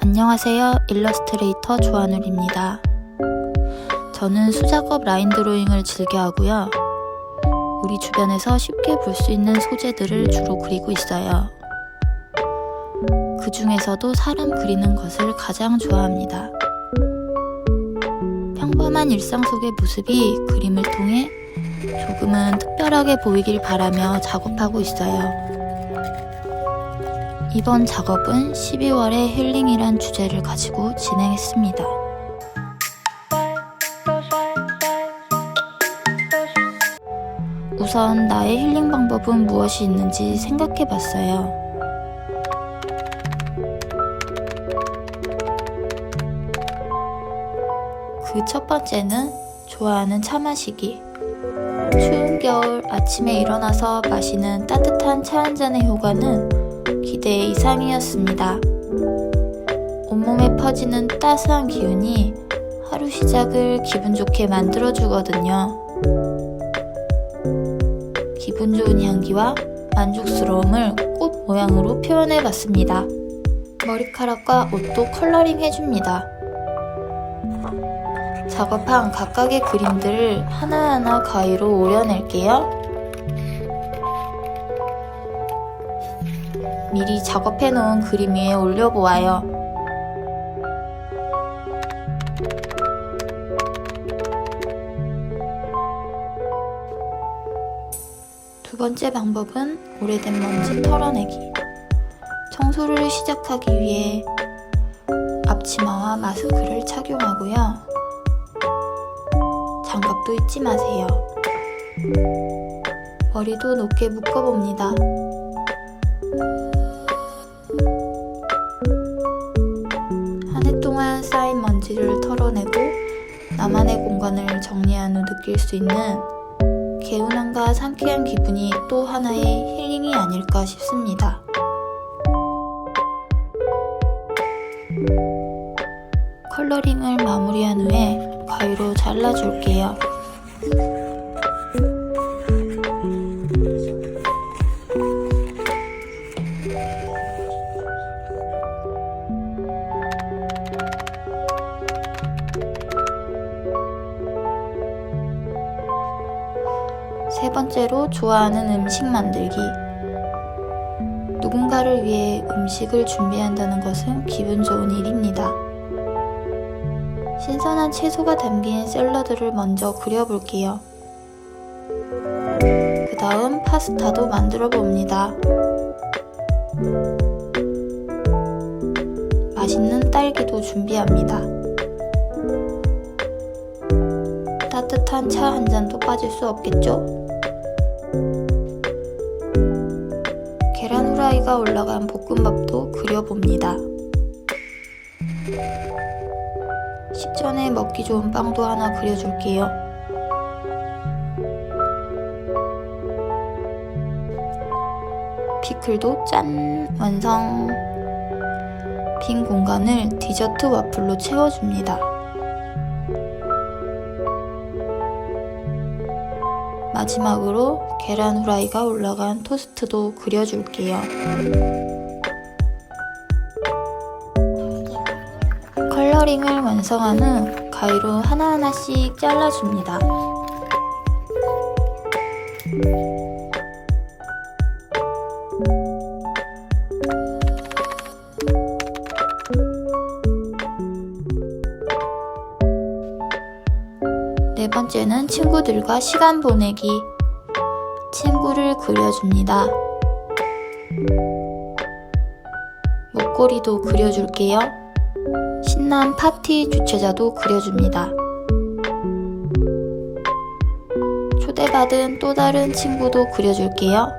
안녕하세요. 일러스트레이터 조한울입니다. 저는 수작업 라인 드로잉을 즐겨 하고요. 우리 주변에서 쉽게 볼 수 있는 소재들을 주로 그리고 있어요. 그 중에서도 사람 그리는 것을 가장 좋아합니다. 평범한 일상 속의 모습이 그림을 통해 조금은 특별하게 보이길 바라며 작업하고 있어요. 이번 작업은 12월의 힐링이란 주제를 가지고 진행했습니다. 우선 나의 힐링 방법은 무엇이 있는지 생각해 봤어요. 그 첫 번째는 좋아하는 차 마시기. 추운 겨울 아침에 일어나서 마시는 따뜻한 차 한 잔의 효과는 기대 이상이었습니다. 온몸에 퍼지는 따스한 기운이 하루 시작을 기분 좋게 만들어주거든요. 기분 좋은 향기와 만족스러움을 꽃 모양으로 표현해 봤습니다. 머리카락과 옷도 컬러링 해줍니다. 작업한 각각의 그림들을 하나하나 가위로 오려낼게요. 미리 작업해 놓은 그림 위에 올려보아요. 두 번째 방법은 오래된 먼지 털어내기. 청소를 시작하기 위해 앞치마와 마스크를 착용하고요. 장갑도 잊지 마세요. 머리도 높게 묶어봅니다. 공간을 정리한 후 느낄 수 있는 개운함과 상쾌한 기분이 또 하나의 힐링이 아닐까 싶습니다. 컬러링을 마무리한 후에 가위로 잘라줄게요. 세 번째로 좋아하는 음식 만들기. 누군가를 위해 음식을 준비한다는 것은 기분 좋은 일입니다. 신선한 채소가 담긴 샐러드를 먼저 그려볼게요. 그 다음 파스타도 만들어 봅니다. 맛있는 딸기도 준비합니다. 따뜻한 차 한 잔도 빠질 수 없겠죠? 후라이가 올라간 볶음밥도 그려봅니다. 식전에 먹기 좋은 빵도 하나 그려줄게요. 피클도 짠! 완성! 빈 공간을 디저트 와플로 채워줍니다. 마지막으로 계란 후라이가 올라간 토스트도 그려줄게요. 컬러링을 완성한 후 가위로 하나하나씩 잘라줍니다. 네 번째는 친구들과 시간 보내기. 친구를 그려줍니다. 목걸이도 그려줄게요. 신난 파티 주최자도 그려줍니다. 초대받은 또 다른 친구도 그려줄게요.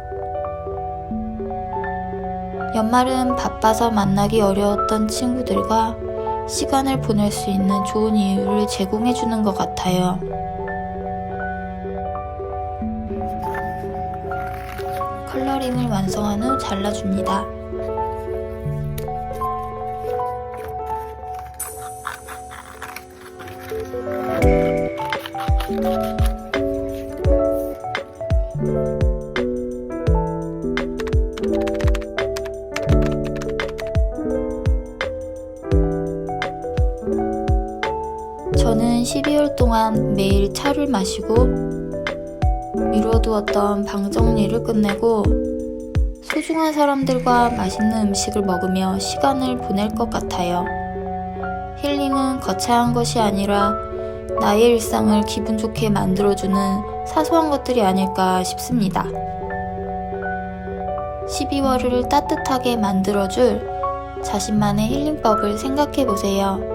연말은 바빠서 만나기 어려웠던 친구들과 시간을 보낼 수 있는 좋은 이유를 제공해주는 것 같아요. 컬러링을 완성한 후 잘라줍니다. 저는 12월 동안 매일 차를 마시고 미뤄두었던 방 정리를 끝내고 소중한 사람들과 맛있는 음식을 먹으며 시간을 보낼 것 같아요. 힐링은 거창한 것이 아니라 나의 일상을 기분 좋게 만들어주는 사소한 것들이 아닐까 싶습니다. 12월을 따뜻하게 만들어줄 자신만의 힐링법을 생각해 보세요.